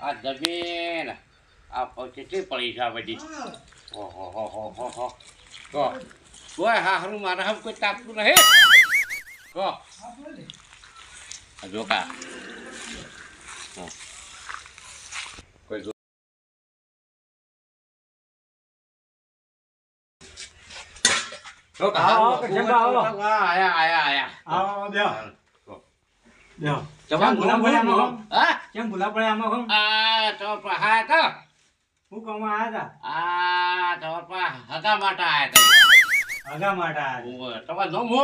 આ જમીન આ કેટલી પડી છે આ બધી? ઓહો હો હો હો હો કહો કોઈ હારું મારા હમ કોઈ તાપતું નહીં. કહો જો કા કોઈ જો જો કા આવો, હારું કચંબા, આવો. હા, આયા આયા આયા. આવો જવાન ભૂલા પડ્યા આમાં હા કેમ ભૂલા પડ્યા આમાં કોમ આ તો તો હું આ તો માટે આયા હતા હતા આગા માટે આયા ઓવે, નામ હો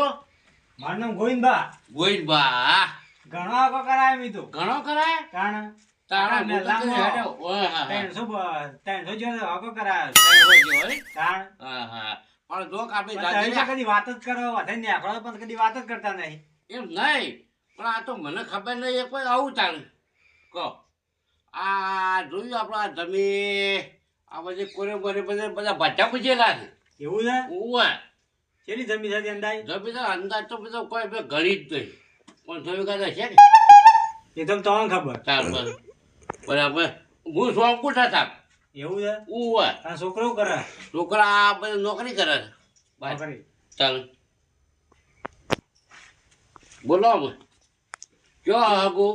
મારું નામ ગોવિંદબા ગોવિંદબા ઘણો કરાય મી તો ઘણો કરાય કારણ તારા મોટા તો લાંબો. ઓય, હા. ત્રણસો ત્રણસો કરાયો ત્રણસો જેવો, કારણ હા, હા. પણ જો કાપી દાદી કદી વાત જ કરો વધે ને પણ કદી વાત જ કરતા નહીં એમ નહીં પણ આ તો મને ખબર નહીં એ કોઈ આવું તાણ કહો. આ જોયું આપણે આ જમીન આ બધી કોરે બોરે બધા બધા ભટ્ટા પૂછેલા છે. એવું છે? ઓવે શેની જમી છે અંદાજ? જમીન તો અંદાજ તો બધો કોઈ ગણી જ નહીં. પણ જોયું કાંઈ છે ને. એ તો તમને ખબર. ચાલ બરાબર. હું સોંકુટા થાક? એવું છે? ઓવે આ છોકરો કરે? છોકરા આ બધું નોકરી કરે છે. નોકરી. ચાલ. બોલો કયો આગુ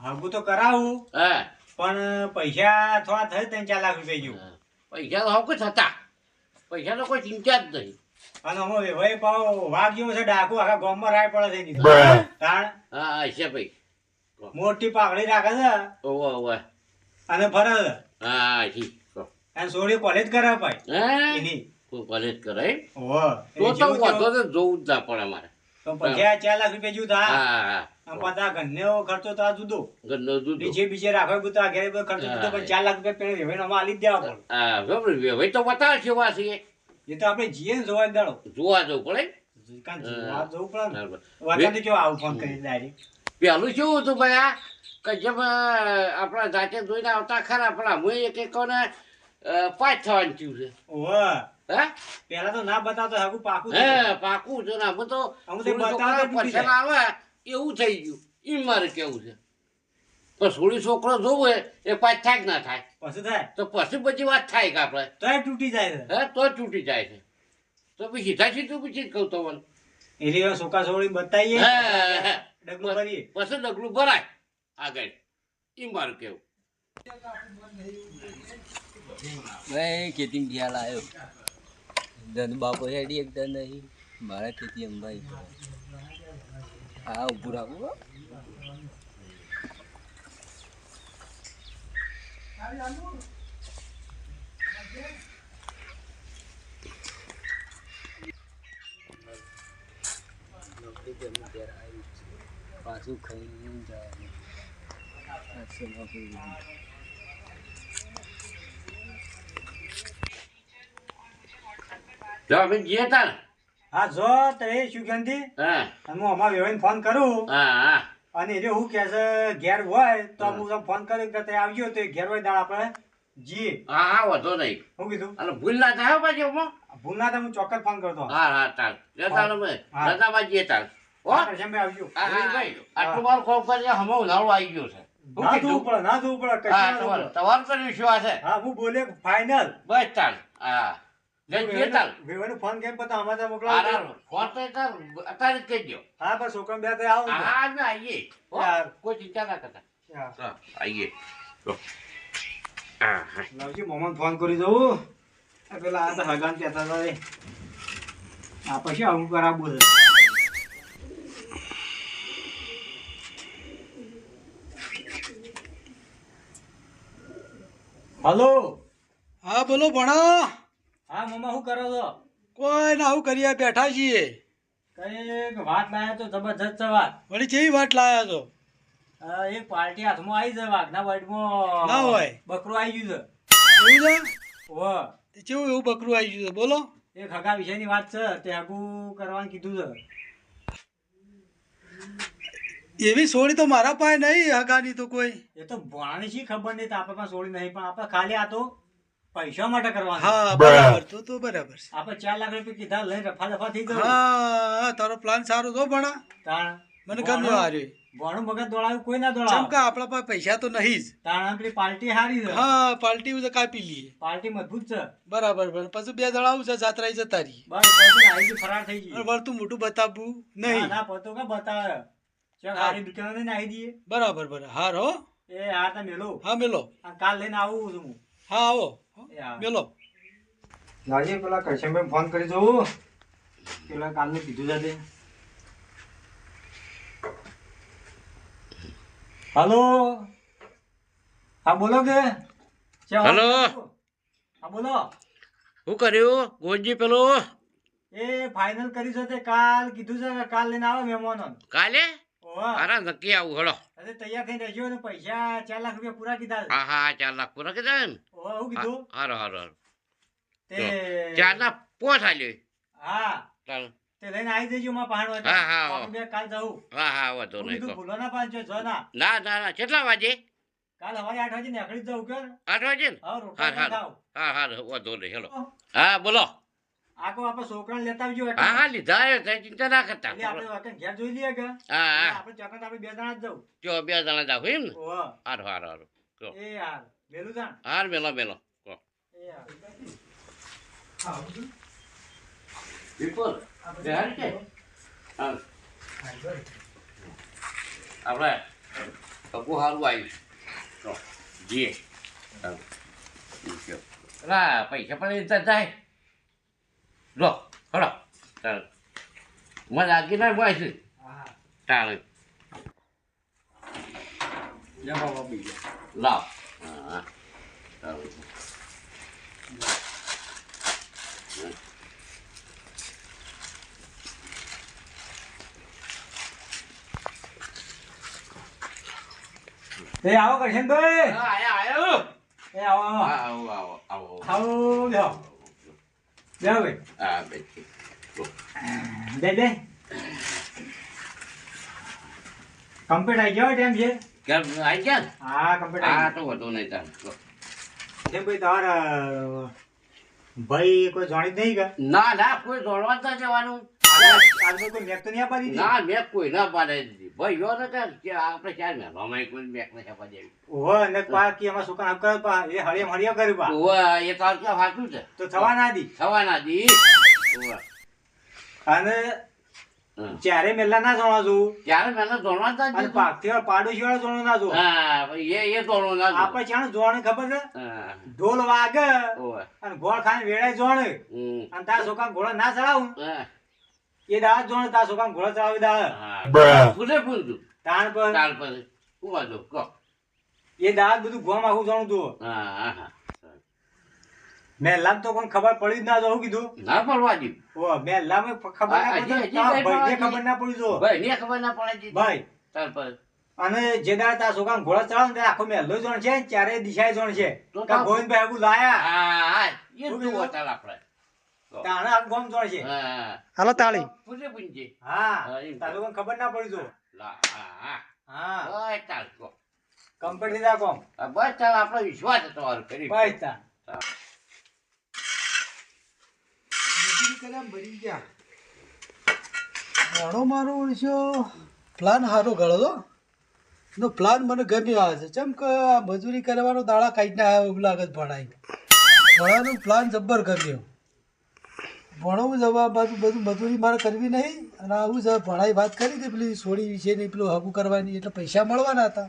હાગું તો કરાવું. હે. પણ પૈસા થોડા થઈ ત્રણ ચાર લાખ રૂપિયા જેવું. પૈસા તો હકુ થતા પૈસા તો કોઈ ચિંતા જ નહીં. અને હું વેવાય પાવ વાઘ જેવો છે ડાકુ આખા ગામમાં રાય પડે છે તાણ? હા છે ભાઈ. મોટી પાઘડી રાખે છે. ઓવે ઓવે. અને ફરે છે. હા ઠીક અને સોળી કોલેજ કરે ભાઈ. એની. કોલેજ કરે તો તો વાંધો તો જોવું જ ના પડે મારે તો ચાર લાખ રૂપિયા જેવું થાય પાછા ઘરનો ખર્ચો તો આ જુદો. ઘરનો દૂધ નીચે બીજે રાખો બધું આ ઘરે ખર્ચો જુદો પણ ચાર લાખ રૂપિયા પેલા વેવાઈને આમાં આલી દેવા પડે. હા બરાબર તો બતાવે છે વા છે એ તો આપણે જીએ ને જોવા દાડો. જોવા જવું પડે. કાં જોવા જવું પડે. ને બરાબર. આવું ફોન કરી ડાયરેક્ટ. પેલું શું હતું ભાઈ કે જેમ આપણા જાતે જોઈને આવતા ખરા પણ હું એક એક કોને પાંચ થવાનું થયું છે. ઓહો. પેલા તો ના બતાવતો હાગું પાકું હે પાકું છે ને તો અમે તો સોળી બતાવતા છોકરાને તૂટી પસંદ આવે એવું થઈ ગયું. એ મારે કેવું છે? પણ સોળી છોકરો જોવે એ પાછ થાય ના થાય? પછી થાય. તો પછી પછી વાત થાય કે આપણે? તોય તૂટી જાય છે. હે તો તૂટી જાય છે. તો પછી સીધા સીધું પછી કહું તો મને એની હવે સોકા સોળી બતાવીએ. હે, હે. ડગલું ભરીએ. પછી ડગલું ભરાય. આગળ. એ મારું કેવું. ભાઈ ખેતી ગયા આવ્યો ધન બાપો હેડી ધન નહીં મારા ખેતી અંબાઈ હા ઉભું રાખું. પાછું ખાઈ જવાનું. પાછું નોકરી જવાનું. જો અમે જઈએ તા હા જો તો સુગંધી. હા. હું અમારા વેવાઈને ફોન કરું. હા હા. અને એ હું કે છે ઘેર હોય તો હું. તમને ફોન કર્યો કે તે આવજો તો ઘેર હોય દાળ આપણે જીએ હા હા વાંધો નહીં. શું કીધું? અને ભૂલ ના થાય પાછી એમાં. ભૂલ ના થાય હું ચોક્કસ ફોન કરતો. હા હા ચાલ જતા અમે હા. જતા બાજીએ ચાલ હો? હા, આવજો. હા હા ભાઈ આટલું મારું ખોફ કરી હમણાં ઉનાળો આવી ગયો છે. ના? થવું પડે ના થવું તમારું તો વિશ્વાસ છે? હા હું બોલે ફાઇનલ બસ ચાલ હા. ફોન કેમ પતા અમારે મોકલાવો ફોન તો. તાર અત્યારે જ કહેજો હા બસ છોકરા બે તો આવો હા આવીએ હો, યાર. કોઈ ચિંતા ના કરતા. હા. હા લાવજી મોહમ્મદ ફોન કરી દઉં. પેલા આ તો હગાન કહેતા હતા એ. આ પછી આવું કરાવવું છે હલો. હા બોલો ભણા. હા મમ્મા શું કરો છો? કોઈ ના આવું કરીએ બેઠા છીએ. કંઈક વાત લાયા તો જબરજસ્ત વાત. વળી કેવી વાત લાયા છો? એક પાર્ટી હાથમાં આવી જાય વાઘના વાઈટમાં ના હોય. બકરું આવી ગયું એવું છે? છે ઓહ તે કેવું એવું બકરું આવી ગયું છે? બોલો. એક હગા વિષયની વાત છે તે હગું કરવાનું કીધું છે. એવી સોળી તો મારા પાસે નહીં હગાની તો કોઈ. એ તો ભણાની શી ખબર નહીં તો આપણે પાસે સોળી નહીં પણ આપણે ખાલી આ તો પૈસા માટે કરવાનું. હા બરાબર. તો તો બરાબર છે. આપણે ચાર લાખ રૂપિયા કીધા લઈ રફા દફા થઈ ગયો હા તારો પ્લાન સારો તો ભણા. તાણ મને ગમ્યો આ રહ્યો ભણું મગજ દોડાવ્યું કોઈ ના દોડાવ. ચમકા કે આપણા પાસે પૈસા તો નહીં જ. તાણ આપણી પાર્ટી હારી છે. હા પાર્ટી તો કાપી લઈએ. પાર્ટી મજબૂત છે. બરાબર બરાબર. પછી બે દોડાવું છે જાત્રા જતા રહી બસ પછી આવી ગઈ, ફરાર થઈ ગઈ. અને વળતું મોટું બતાવું નહીં. ના પતો કે બતાવે. ચલ. હારી દુકાને ને આવી દઈએ બરાબર બરાબર. હાર હો. એ હાર તા મેલો. હા મેલો. કાલ લઈને આવું છું હું. હા આવો. મેલો. લાજી પેલા કરશનભાઈ ફોન કરી જોઉં પેલા કાલનું કીધું જાતે હાલો. હા બોલો કે. હલો. હા બોલો. શું કર્યું? ગોજી પેલો? એ ફાઇનલ કરી છે તે કાલ કીધું છે કાલ લઈને આવો મહેમાનો કાલે? અરે નક્કી આવું હલો અરે તૈયાર થઈને રહેજો ને પૈસા ચાર લાખ રૂપિયા પૂરા કીધા હા હા ચાર લાખ પૂરા કીધા ને? હું કીધું? હારો હારો હારો. તે ચાર ના પોસ આલ્યો. હા. ચાલ. તે લઈને આવી દેજો માં પહાડ હા, હા, બે કાલ જાઉં. હા હા વાંધો નહીં. ભૂલો ના પાડજો જો ના. ના ના ના કેટલા વાગે? કાલ હવારે આઠ વાગે નીકળી જ જવું કે આઠ વાગે ને? હા હા હા. હા હા વાંધો નહીં હેલો. હા બોલો. આખો આપણે છોકરાને લેતા આવજો એટલે. હા હા લીધા એ કઈ ચિંતા ના કરતા. આપણે વખત ઘેર જોઈ લઈએ કે. હા હા. આપણે ચોકન આપણે બે જણા જ જવું. જો બે જણા જાવ એમ ને? હારો હારો હારો. એ યાર વેલું જાણ. હાર મેલો મેલો એ યાર વિપુલ બેહાર છે હા આપણે કપુ હારું આવ્યું જીએ હા. પૈસા પણ લીધા જાય. લો હલો ચાલ મને આગી ના બોય છે હા ચાલે જા બાબા બીજા લાવ હા ચાલો એ આવો કરશનભાઈ આયા આયો એ આવો આવો આવો આવો આવો આવો બેહો બેહો ભાઈ આ Ah, દે Dede. કમ્પ્લીટ આવી ગયો ટાઈમ છે કેમ આઈ ગયા? હા કમ્પ્લીટ આ આવી તો વધુ નહીં તાર ગયો ભાઈ તમારા ભાઈ કોઈ જાણી નહીં ગયા ના ના કોઈ જોડવા જ જવાનું આગળ કોઈ મેક તો નહીં આપવા દીધી ના મેં કોઈ ના પાડે દીધી ભાઈ યો ને કે આપણે ચાર મહિનામાં કોઈ બેક ને છાપા દેવી. ઓહો અને પા કે એમાં છોકરા આપ પા એ હળિયમ હળિયો કર્યું પા એ તાર સાચું છે? તો થવા ના દી. થવાના દી. અને હમ. મેલા ના જોવા જોવું ત્યારે મેલા જ અને પાકથી પાડોશી વાળા જોણો ના જો. હા એ એ દોડો ના દીધું. આપણે ચાણ ખબર છે? ઢોલ વાગે અને ગોળ ખાને વેળાય જોણે અને તારા છોકરા ઘોડા ના ચડાવું. એ દાળ જોણે તારા છોકરા ઘોડા ચલાવી દા. હા. પૂરે પૂરું તાણ પર. તાણ પર. શું વાંધો કહો. એ દા બધું ગોમ આખું જાણું તું. હા હા હા. તો કોણ ખબર પડી જ ના જો કીધું? ના પડવા દી. ઓ મેં લામ ખબર ના પડી પડવા ખબર ના પડી જો ભાઈ ને ખબર ના પડે દી ભાઈ. તાણ પર. અને જે દાળ તા છોકરા ઘોડા ચડાવે ને ત્યારે આખો મેલ્લો જોણ છે ચારે દિશાએ જોણ છે. તો કા ગોવિંદભાઈ આગુ લાયા. હા હા. એ શું જ આપણે તાણે ગોમ જોણ છે. હાલો તાળી. પૂરે પૂંજી હા હા, એમ. ખબર ના પડી જો. હા હા. હા. બસ ચાલ કહો. કમ્પ્લીટ કોમ. બસ ચાલ આપણો વિશ્વાસ હતો હારું કરી. બસ તા ઘણો મારો ઓળખ્યો પ્લાન સારો ગળો હતો. નો પ્લાન મને ગમ્યો આવે છે. ચમ કે મજૂરી કરવાનો દાડા કાઢી ના આવ્યો એવું લાગે છે ભણાઈ ભણાનો પ્લાન જબ્બર ગમ્યો. ભણવું જવા બધું બધું મજૂરી મારે કરવી નહીં. અને આવું છે ભણાઈ વાત કરી હતી પેલી સોળી વિશે નહીં પેલું હગું કરવાની એટલે પૈસા મળવાના હતા.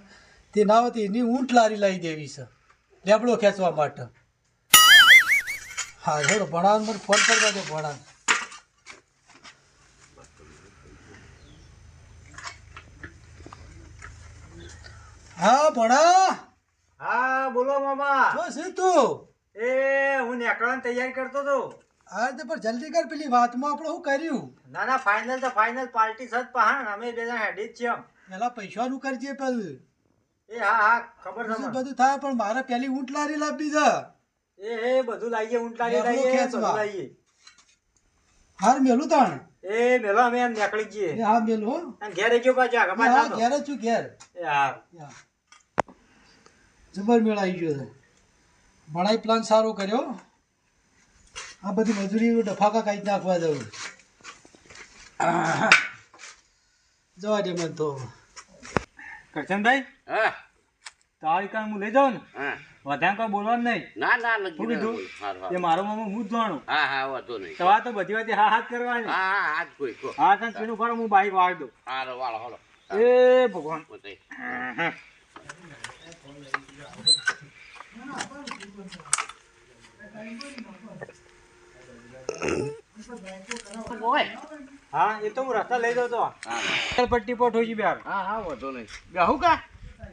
તે ના હોતી એની ઊંટ લારી લાવી દેવી છે લેબડો ખેંચવા માટે. હા જોડો ભણાવવાનું મને ફોન કરવા દો ભણાવ હા ભણા. હા બોલો મામા. શું તું? એ હું નીકળવાની તૈયારી કરતો હતો. હા તે પણ જલ્દી કર પેલી વાતમાં આપણે શું કર્યું? ના ના ફાઇનલ તો ફાઇનલ પાર્ટી સત પહાણ. અમે બે જણા હેડી જ છીએ. પેલા પૈસાનું કરજે પેલ. એ હા હા ખબર છે બધું થાય પણ મારે પેલી ઊંટ લારી લાવવી છે. એ એ બધું લાવીએ ઊંટ લારી લાવીએ બધું લાવીએ. હાર મેલું તાણ? એ મેલો અમે એમ નીકળી જઈએ. હા મેલું. ઘેરે ગયો પાછા એ હા ઘેર જ છું ઘેર. એ હા. જબર મેળ આવી ગયો છે. ભણાઈ પ્લાન સારો કર્યો. આ બધી મજૂરી ડફાકા કાઢી નાખવા જવું જવા દે મને તો. કરશનભાઈ? હા. તારી કાન હું લઈ જાઉં ને? હા. વધારે કોઈ બોલવાનું નહીં. ના ના લખી દીધું એ મારો મામો હું જ જાણું. હા હા વાંધો નહીં. તમારે તો બધી વાત હા હાથ કરવાની. હા હા હાથ કોઈ કો હા તને પેલું ફરો હું બાઈક વાળ દઉં. હારો વાળો હાલો. એ ભગવાન. બતાય. ઓય. હા એ તો હું રસ્તા લઈ જાઉં તો. હા. હા. પટ્ટી પર ઠોઈ બિહાર. હા હા વાંધો નહીં. બેહું કા?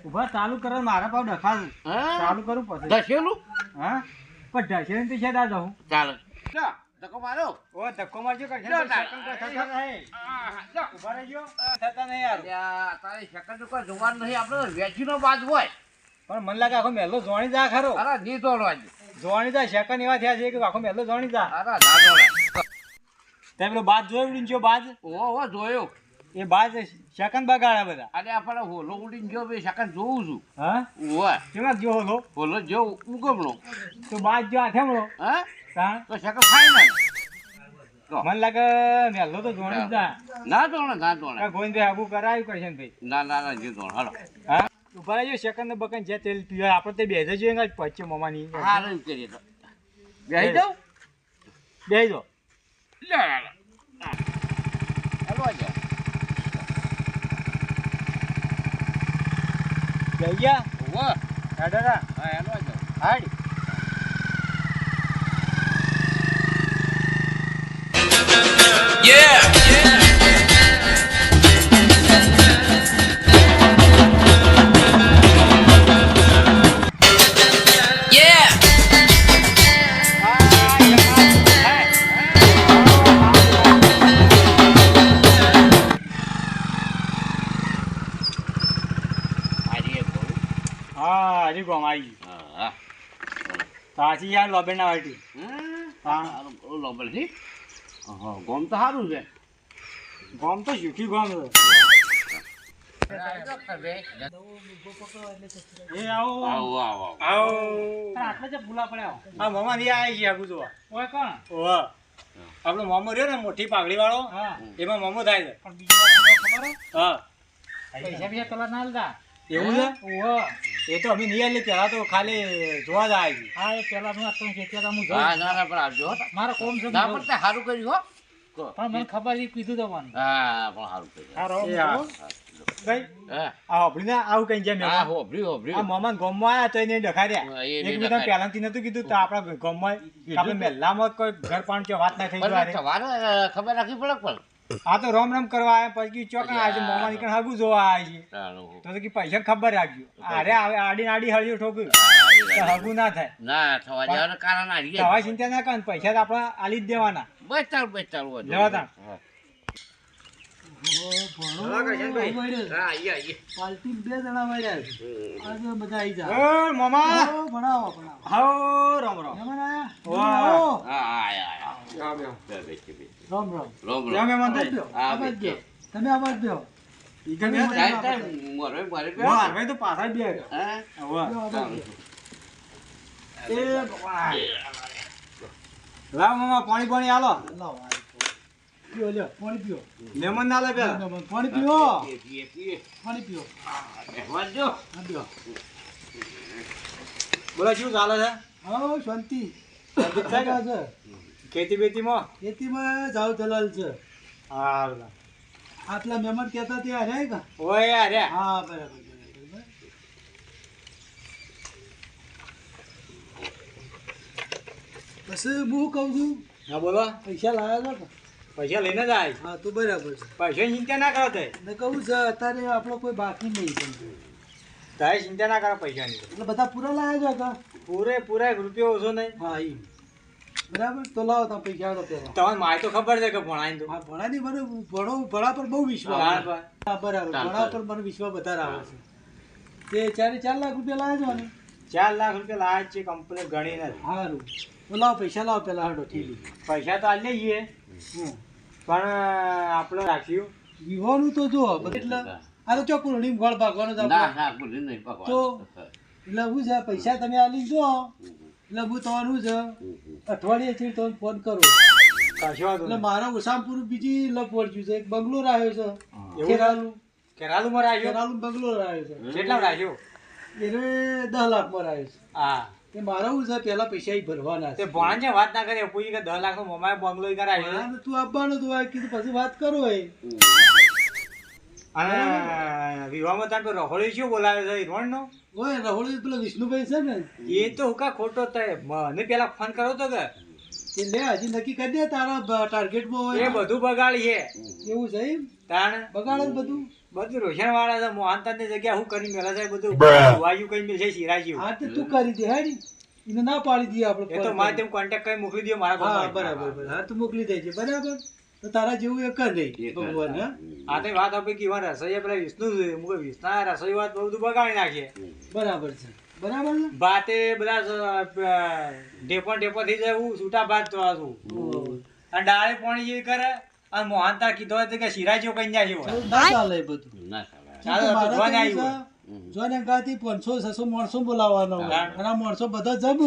ઊભા ચાલુ કરો મારા પાવ ડખાવું હા? ચાલુ કરું પછી. હા? પણ ઢસેને તો છે દા જાઉં. ચાલો. જા, ધક્કો મારો. ઓ ધક્કો મારજો કરશે થતા નહીં. હા, હા, ઊભા રહેજો. થતા નહીં યાર. તારી જોવાનું નહીં. આપણે વેચીનો બાજ હોય. પણ મને લાગે આખો મેલો જોણી જા ખરો. અરે નહીં દોડવા જ. જોણી જા સેકન્ડ એવા થયા છે કે આખો મેલો જોણી તા. અરે ના દોડાય. તમે પેલો બાજ જોયો ઉડીને જો બાજ? ઓ ઓહો, જોયો. એ બાજ સેકન્ડ બગાડ્યા બધા. અરે આપણે હોલો ઉડીને જો બે સેકન્ડ જોઉં છું. હા? ઓહો, કેમાં જો હોલો? હોલો જો ઉગમણો. તો બાજ જો મળો. હા? તા તો સેકન્ડ ફાઈનલ મને લાગે મેલો તો જોણી જ ના દોડે ના દોડે કોઈ ગોવિંદભાઈ આગુ કરાયું કરશે ભાઈ. ના ના ના જે જોણ હાલો. હા? ઊભા રહેજો સેકન્ડ બકન જે તેલ પીવા આપણે તે બેસે જોઈએ ને પચ્ચે મમાની. હારું એમ કરીએ તો બેસી બેસી દો લે હેલો. હા. આ જાઓ. ગયા ઓહો, દાદા. હા હેલો આ હાડી. સાચી યાર લોબેન ના વાટી હમ, હા. લોબેલ બોલો લોબલથી. ગોમ તો સારું છે. ગોમ તો સુખી ગોમ છે. એ આવો. આવો આવો આવો. આટલે જ ભૂલા પડ્યા આ મામા રહ્યો ને મોટી પાઘડી વાળો હા. એમાં મોમો થાય છે. પણ બીજો ખબર હા? પૈસા બીજા પેલા ના લીધા એવું છે? ઓહ એ તો અમે નહીં આલી પેલા તો ખાલી જોવા જ આવી. હા એ પેલા નું આટલું ખેતી હું હા ના ના પણ આવજો હો. મારો કોમ છે ના પણ તે સારું કર્યું હો. પણ મને ખબર છે કીધું મને. હા પણ સારું કર્યું. હા ભાઈ આ હોભળી ને આવું કઈ જેમ હા હોભર્યું હોભર્યું આ મોમાન ગોમમાં આયા તો એને ડખાર્યા એક. પહેલાથી નતું કીધું તો આપણા ગોમમાં આપણે મહેલામાં કોઈ ઘર પાણ કે વાત ના થઈ જાય અ, ખબર રાખવી પડે પણ? આ તો રોમ રોમ કરવા આવ્યા પછી ચોકણ આવે છે મોમાં નીકળ હગું જોવા આવે છે તો કે પૈસા ખબર રાખજો. અરે આડી આડી હળિયો ઠોક્યું હગું ના થાય. ના થવા જવાનું કારણ આ રીતે. દવા ચિંતા ના કર પૈસા તો આપણે આલી જ દેવાના. બસ ચાલ બસ ચાલ જવા તા. આવી આવો, ભણાવો ભણાવો. રામ રામ. રામ રામ. રોમ, રોમ. આવાજ. દ્યો. તમે આવાજ મામા પાણી પાણી આલો લાવો, પીઓ લ્યો, પાણી પીઓ. લેમન ના લાગે. પાણી પીઓ. પીએ, પીએ, પીએ. પાણી પીઓ. બોલો શું ચાલે છે? હા શાંતિ. શાંતિ. છે છે ખેતી બેતીમાં? ખેતીમાં જાવ દલાલ છે. હા આટલા મહેમાન કહેતા ત્યાં રહ્યા કા? ઓય યાર રે. હા બરાબર બસ હું કહું છું હા બોલો. પૈસા લાવ્યા છો પૈસા લઈને જ આય હા તો બરાબર છે. પૈસા ચિંતા ના કરો તે. ને કહું છે અત્યારે આપણો કોઈ બાકી નહીં તારે ચિંતા ના કરો પૈસાની. તો. એટલે બધા પૂરા લાવ્યા કા પૂરે પૂરા રૂપિયો ઓછો નહીં. હા એ બરાબર? તો લાવો તમે પૈસા આવો પેલા તમારે માય તો ખબર છે કે ભણાય તો. હા ભણાની મને ભણો ભણા પર બહુ વિશ્વાસ હા, બરાબર. ભણા પર મને વિશ્વાસ વધારે આવે છે. તે ચારે ચાર લાખ રૂપિયા લાવ્યા છો ને ચાર લાખ રૂપિયા લાવે છે કંપની ગણી નથી. સારું તો લાવો પૈસા લાવો પેલા હાડો ઠીલી પૈસા તો આલી જઈએ. હમ. પણ આપણે રાખ્યું વિહોનું તો જો એટલે આ તો ચોખ્ખું નીમ ગોળ ભાગવાનો જ ના, આપણો. ના, ભૂલી નહીં, ભગવાન. તો? એટલે હું છે પૈસા તમે આલી જો હું તમારું છે અઠવાડિયે થી તમે ફોન કરો. એટલે મારા ઉસામપુર બીજી લપ વળગ્યું છે. એક બંગલો રાખ્યો છે. કેરાલુ કેરાલુ માં રાખ્યો? ખેરાલુ બંગલો રાખ્યો છે. કેટલા રાખ્યો? એને દસ લાખમાં રાખ્યો છે. હા. એ મારા હું છે પેલા પૈસા ભરવાના તે છે ભણાને વાત ના કરે પૂછી કે દસ લાખ નો મોમાએ બંગલો ઈ કરાવ્યો તું આપવાનું તું આ કીધું પછી વાત કરો એ. અને વિવાહમાં તાર રહોળી શું બોલાવે છે ઈરોણ નો ઓય રહોળી પેલો વિષ્ણુભાઈ છે ને? એ તો હુકા ખોટો થાય? મને પેલા ફોન કર્યો તો કે. એ લે હજી નક્કી કરી દે તારા ટાર્ગેટ ટાર્ગેટમાં એ બધું બગાડી છે એવું છે એમ? તાણ? બગાડે બધું? બધું રોશન વાળા છે મોહનતાનની જગ્યા હું કરી મેલા છે બધું વાયુ કઈ મિલશે શિરાજી હા તો તું કરી દે હેડી. એને ના પાડી દઈએ આપણે એ તો મારે તેમ કોન્ટેક્ટ કરી મોકલી દે મારા બરાબર બરાબર. હા તું મોકલી દેજે બરાબર. તો તારા જેવું એક જ નહીં ભગવાન હા? આ તો વાત આપી કે ઈવન રસોઈયા પેલા વિષ્ણુ. હું વિષ્ણુ રસોઈ વાત બધું બગાડી નાખીએ. બરાબર છે. બરાબર ને ભાતે બધા ઢેપણ ઢેપણ થઈ જાય હું છૂટા ભાત તો આ છું અને ડાળે પાણી જેવી કરે અને મોહનતા કીધો હતો તો કે શિરાજીઓ કઈ જાય છે એવું ના ચાલે બધું. ના ચાલે. તો આવ્યું. છે, જોઈને ગાથી પાંચસો છસો માણસો બોલાવવાનો. અને માણસો બધા જમ.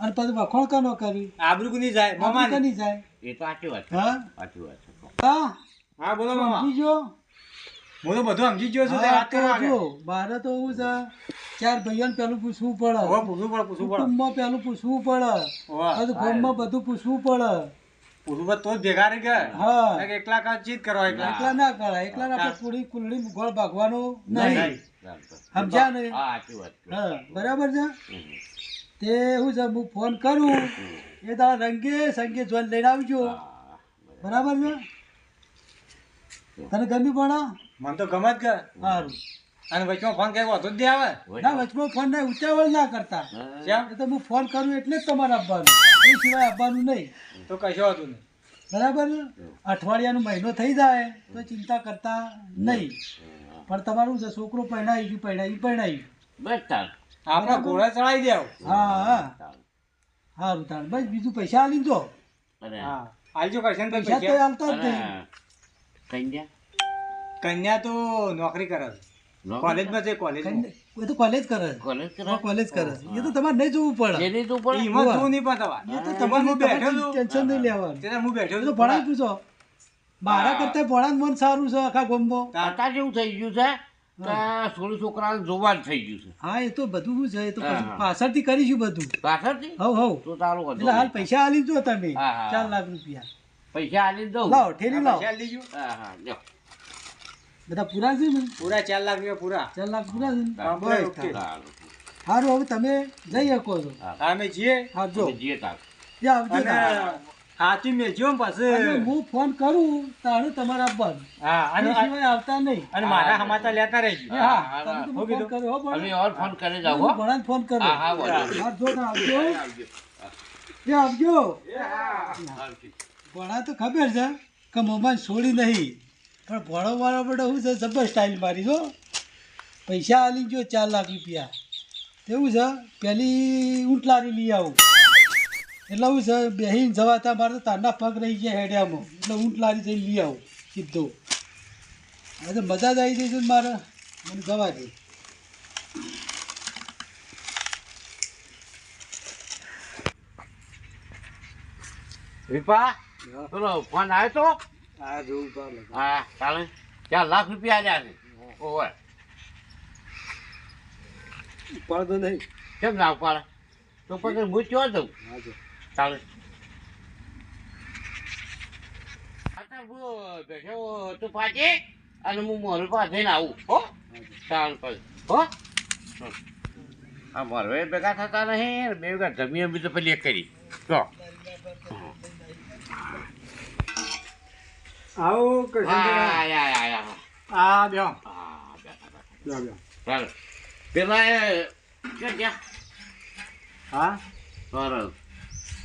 અને પછી વખોણ કનો કરી? આબરૂ નહીં જાય મમા નહીં જાય? એ તો સાચી વાત હા? સાચી વાત છે. હા? હા બોલો મામા. સમજી જો બધું સમજી ગયો છું તે વાત તો જો મારે તો એવું છે ચાર ભાઈઓને પેલું પૂછવું પડે. હવે પૂછવું પડે પૂછવું પડે. કુટુંબમાં પેલું પૂછવું પડે. હોવે. ગામમાં બધું પૂછવું પડે. પૂછવું તો જ ભેગા રહી ગયા. હા. એકલા કાચ ચીત કરવા એકલા. એકલા ના કરાય. એકલા આપણે પૂરી કુલડી ગોળ ભાગવાનું નહીં. નહીં. સમજ્યા ને? હા. હા બરાબર છે. તે શું છે હું ફોન કરું એ તારા રંગે સંગે જોઈને લઈને આવજો. બરાબર છે? તને ગમ્યું પણ મને તો ગમે જ કે. સારું. અને વચમાં ફોન કર્યો જ દે આવે. ના વચમાં ફોન ના ઉતાવળ ના કરતા. કેમ તો હું ફોન કરું એટલે જ તમારે આપવાનું. એ સિવાય આપવાનું નહીં. તો કશો હતું નહીં. બરાબર અઠવાડિયાનો મહિનો થઈ જાય તો ચિંતા કરતા નહીં. પણ તમારું છે છોકરો પહેણાવી ગયું પહેણાવી પહેણાઈ બસ ચાલ. આપણે ઘોડા ચડાવી દેવ. હા હા. સારું તાણ બસ બીજું પૈસા આલી દો હા. આલજો કરશે પૈસા તો આલતા જ નહીં. કન્યા? કન્યા તો નોકરી કરે કોલેજમાં છે કોલેજમાં. એ તો કોલેજ કરે કોલેજ કરે? કોલેજ કરે એ તો તમારે નહીં જોવું પડે. એમાં તું નહીં પડે એ તો તમારે હું બેઠો છું. ટેન્શન નહીં લેવાનું. ત્યારે હું બેઠો છું. તો છું પૂછો મારા કરતા ભણાય મન સારું છે આખા ગોમ્બો જેવું થઈ ગયું છે? કે છોકરા જોવા થઈ ગયું છે. હા એ તો બધું શું છે? એ તો. પાછળથી કરીશું બધું. પાછળથી? હવ હવ. તો તારું એટલે હાલ પૈસા આલી જો તમે. ચાર લાખ રૂપિયા. પૈસા આલી દઉં. લાવો ઠેરી લાવો. પૈસા લીજો હા હા લ્યો. બધા પૂરા છે ને? પૂરા ચાર લાખ રૂપિયા પૂરા. ચાર લાખ પૂરા છે. સારું. હવે તમે જઈ શકો છો. અમે જઈએ. હા જો. તમે જઈએ તાર. આવજો. સાચું ને અને હું ફોન કરું તારે તમારે આપવાનું હા અને સિવાય આવતા નહીં. અને મારા સમાચાર લેતા રહેજો. હા હા, તમે હું ફોન હો અમે ઓર ફોન કરે જાવ હો. ભણાને ફોન કર્યો. હા હા. જો આવજો. આવજો. એ આવજો. ભણા તો ખબર છે કે મોમાં છોડી નહીં. પણ ભણો વાળો બધો શું છે જબર સ્ટાઇલ મારી જો પૈસા આલી ગયો ચાર લાખ રૂપિયા. તેવું છે? પેલી ઊંટલારી લઈ આવું. એટલે હું છે બેહીને જવાતા મારે તો તારના પગ રહી ગયા હેડિયામાં એટલે ઊંટ લારી જઈને લઈ આવું સીધો. તો મજા જ આવી જશે ને મારે. મને જવા દે. વિપા પેલો ફોન આવ્યો તો? હા જોઉં પાડે હા ચાલે. ચાર લાખ રૂપિયા આવ્યા છે. ઓવે પડતો નહીં. કેમ ના ઉપાડે? તો પછી હું ક્યાં જઉં હા ચાલે. તું પાછી અને હું મોલ પાસે આવું હો. ચાલ પછી હો. આ મોરવે ભેગા થતા નહીં બે ભેગા જમીન બી તો પેલી એક કરી. તો આવું આ બ્યો પેલા હા? સરસ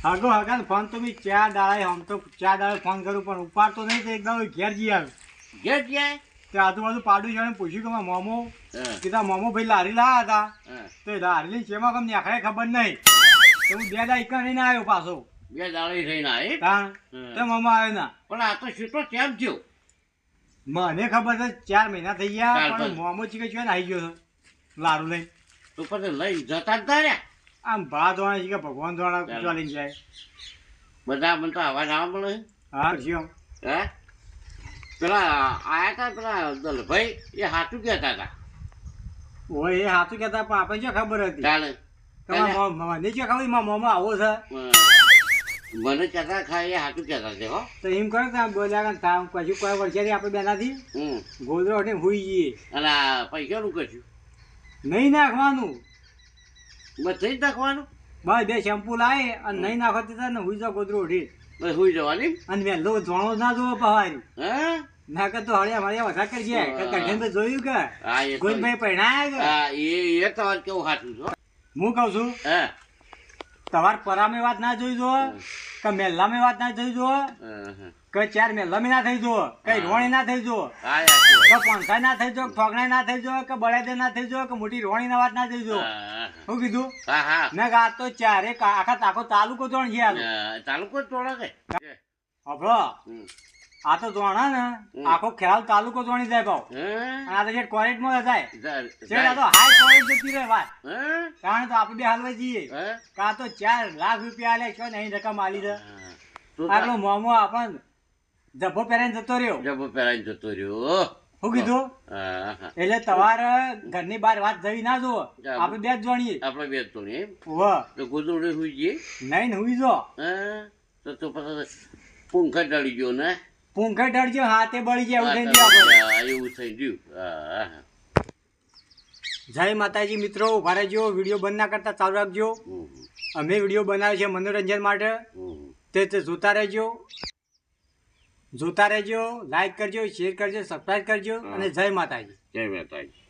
આગો હગા ફોન તો મેં ચાર દાડે આમ તો ચાર દાડે ફોન કરું પણ ઉપાડતો નહીં તો એકદમ ઘેર જઈ આવ્યો ઘેર ગયા તે આજુબાજુ પાડું છે પૂછ્યું કે મોમો કીધા મોમો ભાઈ લારી લાયા હતા? તે તો લારી લઈ શેમાં કમ આખરે ખબર નહીં. તો હું બે દાડા એકલા લઈને આવ્યો પાછો. બે દાડી થઈને આવી. તે મામા આવ્યો ના. પણ આ તો છૂટો કેમ થયો? મને ખબર છે ચાર મહિના થઈ ગયા પણ. મોમો ચીકે છે ને આવી ગયો લારું લઈ તો પછી લઈ જતા જ તાર્યા આમ ભા ધોવાના છે કે ભગવાન ધોવાના પૂછવા લઈને જાય. બધા મને તો અવાજ આવવા મળે. હા જીઓ હે? પેલા આયા તા પેલા દલભાઈ એ હાચું કહેતા હતા ઓય એ સાચું કહેતા પણ આપણે શું ખબર હતી? ચાલે. મને શું ખબર મારા મોમાં આવો છે? મને કહેતા ખાય એ હાચું કહેતા છે હો. તો એમ કરો કે બોલ્યા કે તામ પછી કોઈ વર્ષે આપણે બેનાથી? ગોદરો ને હુઈ જઈએ. અને પૈસાનું કશું? નહીં નાખવાનું. બધે જ નાખવાનું? બસ બે શેમ્પુ લાવે અને નહીં નાખો ને હુઈ જાવ ગોદરો ઉઠી બસ હુઈ જવાની? અને વહેલો જોણો ના જોવો પહાડી. હા? ના કે તો હળિયા મારી વધારે કરજે કે કઢીને જોયું કે? હા એ ગોવિંદભાઈ પહેણાયા કે? હા એ એ તમારે કેવું હાચું છો હું. કહું છું હા. તમારે પરામે વાત ના જોઈ જો કે મેલ્લામે વાત ના જોઈ જો હા, હા. ચાર લમી ના થઈ જો કઈ રોણી ના થઈ જો હા કે પોંસાઈ ના થઈ જો ઠોકણાઈ ના થઈ જો કે બળેદે ના થઈ જો કે મોટી રોણી ના વાત ના થઈ જો હા, હા. શું કીધું? મેં આ તો ચારે આખા તાકો તાલુકો જોણ છે આ તો. અ, તાલુકો જ કે હભળો આ તો જોણા ને. આખો ખ્યાલ તાલુકો જોણી જાય ભાવ આ તો જે કોલેજમાં જાય આ તો હાઈ કોલેજ જતી રહે વાત. કારણ તો આપણે બે હાલવા જઈએ. કા તો ચાર લાખ રૂપિયા આલે છો નહીં રકમ આલી દે. આટલો મોમો આપણને જબ્બો પહેરાઈને જતો રહ્યો. જભો પહેરાઈને જતો રહ્યો. શું કીધું. એટલે તમારે ઘરની બહાર વાત જવી ના જાવ. આપણે બે જ જોણીએ. આપણે બે જ જોણીએ તો ગોદડું સુઈ જઈએ નહીં હુઈ જો. તો તો પછી પૂંખા ડાળી ગયો ને? પૂંખે ડરજો હાથે બળી ગયા એવું થઈ ગયું. એવું થઈ ગયું. જય માતાજી મિત્રો ઊભા રહેજો વીડિયો બંધ ના કરતા ચાલુ રાખજો. અમે વીડિયો બનાવ્યો છે મનોરંજન માટે. તે તે જોતા રહેજો. જોતા રહેજો લાઈક કરજો શેર કરજો સબસ્ક્રાઈબ કરજો અને જય માતાજી. જય માતાજી.